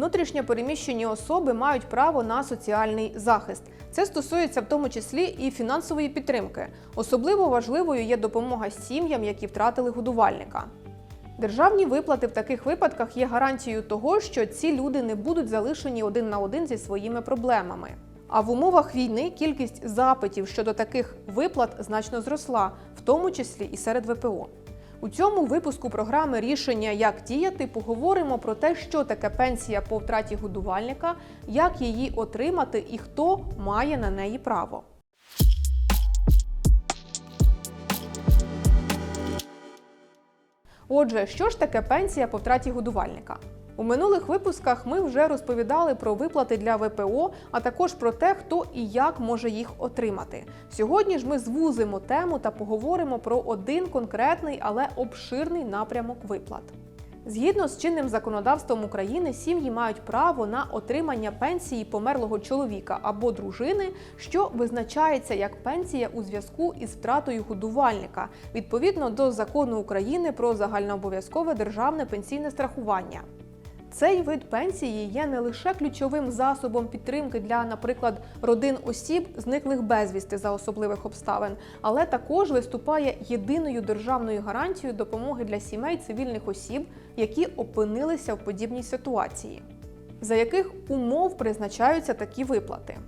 Внутрішньо переміщені особи мають право на соціальний захист. Це стосується в тому числі і фінансової підтримки. Особливо важливою є допомога сім'ям, які втратили годувальника. Державні виплати в таких випадках є гарантією того, що ці люди не будуть залишені один на один зі своїми проблемами. А в умовах війни кількість запитів щодо таких виплат значно зросла, в тому числі і серед ВПО. У цьому випуску програми рішення Як діяти поговоримо про те, що таке пенсія по втраті годувальника, як її отримати і хто має на неї право. Отже, що ж таке пенсія по втраті годувальника? У минулих випусках ми вже розповідали про виплати для ВПО, а також про те, хто і як може їх отримати. Сьогодні ж ми звузимо тему та поговоримо про один конкретний, але обширний напрямок виплат. Згідно з чинним законодавством України, сім'ї мають право на отримання пенсії померлого чоловіка або дружини, що визначається як пенсія у зв'язку із втратою годувальника відповідно до закону України про загальнообов'язкове державне пенсійне страхування. Цей вид пенсії є не лише ключовим засобом підтримки для, наприклад, родин осіб, зниклих безвісти за особливих обставин, але також виступає єдиною державною гарантією допомоги для сімей цивільних осіб, які опинилися в подібній ситуації. За яких умов призначаються такі виплати?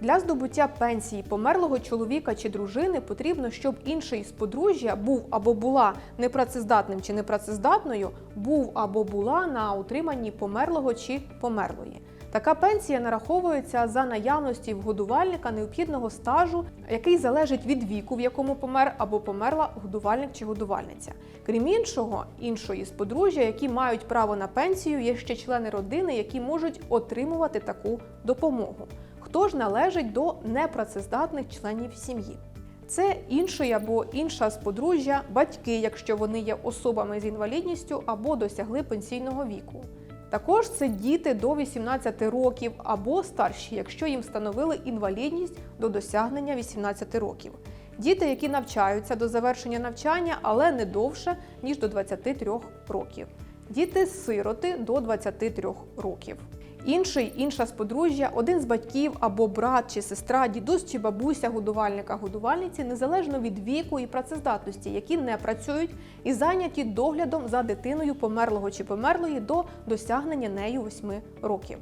Для здобуття пенсії померлого чоловіка чи дружини потрібно, щоб інший з подружжя був або була непрацездатним чи непрацездатною, був або була на утриманні померлого чи померлої. Така пенсія нараховується за наявності в годувальника необхідного стажу, який залежить від віку, в якому помер або померла годувальник чи годувальниця. Крім іншого, іншої з подружжя, які мають право на пенсію, є ще члени родини, які можуть отримувати таку допомогу. Хто ж належить до непрацездатних членів сім'ї? Це інший або інша з подружжя, батьки, якщо вони є особами з інвалідністю або досягли пенсійного віку. Також це діти до 18 років або старші, якщо їм встановили інвалідність до досягнення 18 років. Діти, які навчаються до завершення навчання, але не довше, ніж до 23 років. Діти-сироти до 23 років. Інший, інша з подружжя, один з батьків або брат чи сестра, дідусь чи бабуся годувальника годувальниці, незалежно від віку і працездатності, які не працюють і зайняті доглядом за дитиною померлого чи померлої до досягнення нею 8 років.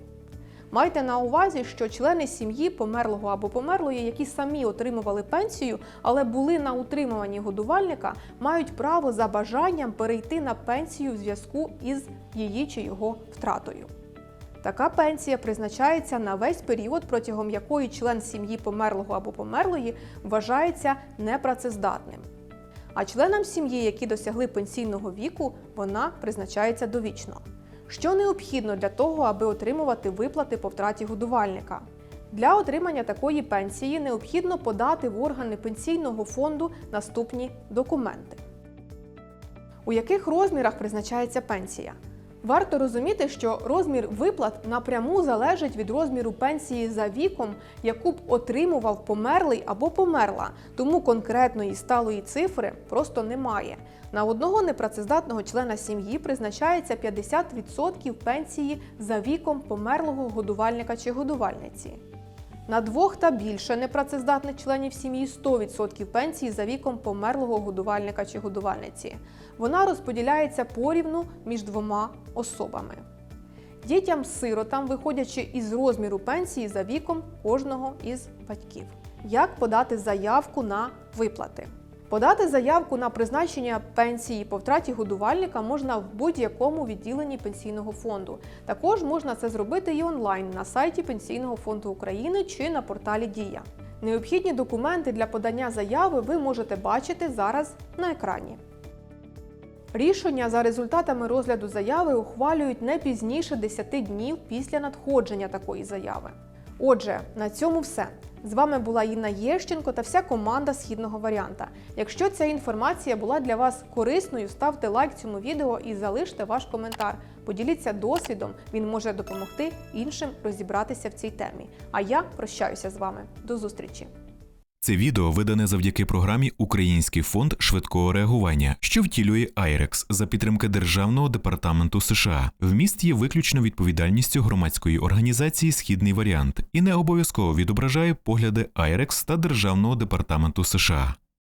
Майте на увазі, що члени сім'ї померлого або померлої, які самі отримували пенсію, але були на утримуванні годувальника, мають право за бажанням перейти на пенсію в зв'язку із її чи його втратою. Така пенсія призначається на весь період, протягом якої член сім'ї померлого або померлої вважається непрацездатним. А членам сім'ї, які досягли пенсійного віку, вона призначається довічно. Що необхідно для того, аби отримувати виплати по втраті годувальника? Для отримання такої пенсії необхідно подати в органи пенсійного фонду наступні документи. У яких розмірах призначається пенсія? Варто розуміти, що розмір виплат напряму залежить від розміру пенсії за віком, яку б отримував померлий або померла, тому конкретної сталої цифри просто немає. На одного непрацездатного члена сім'ї призначається 50% пенсії за віком померлого годувальника чи годувальниці. На двох та більше непрацездатних членів сім'ї 100% пенсії за віком померлого годувальника чи годувальниці. Вона розподіляється порівну між двома особами. Дітям-сиротам, виходячи із розміру пенсії за віком кожного із батьків. Як подати заявку на виплати? Подати заявку на призначення пенсії по втраті годувальника можна в будь-якому відділенні пенсійного фонду. Також можна це зробити і онлайн на сайті Пенсійного фонду України чи на порталі Дія. Необхідні документи для подання заяви ви можете бачити зараз на екрані. Рішення за результатами розгляду заяви ухвалюють не пізніше 10 днів після надходження такої заяви. Отже, на цьому все. З вами була Інна Єщенко та вся команда східного варіанта. Якщо ця інформація була для вас корисною, ставте лайк цьому відео і залиште ваш коментар. Поділіться досвідом, він може допомогти іншим розібратися в цій темі. А я прощаюся з вами. До зустрічі! Це відео видане завдяки програмі Український фонд швидкого реагування, що втілює IREX за підтримки Державного департаменту США. Вміст є виключно відповідальністю громадської організації Східний варіант і не обов'язково відображає погляди IREX та Державного департаменту США.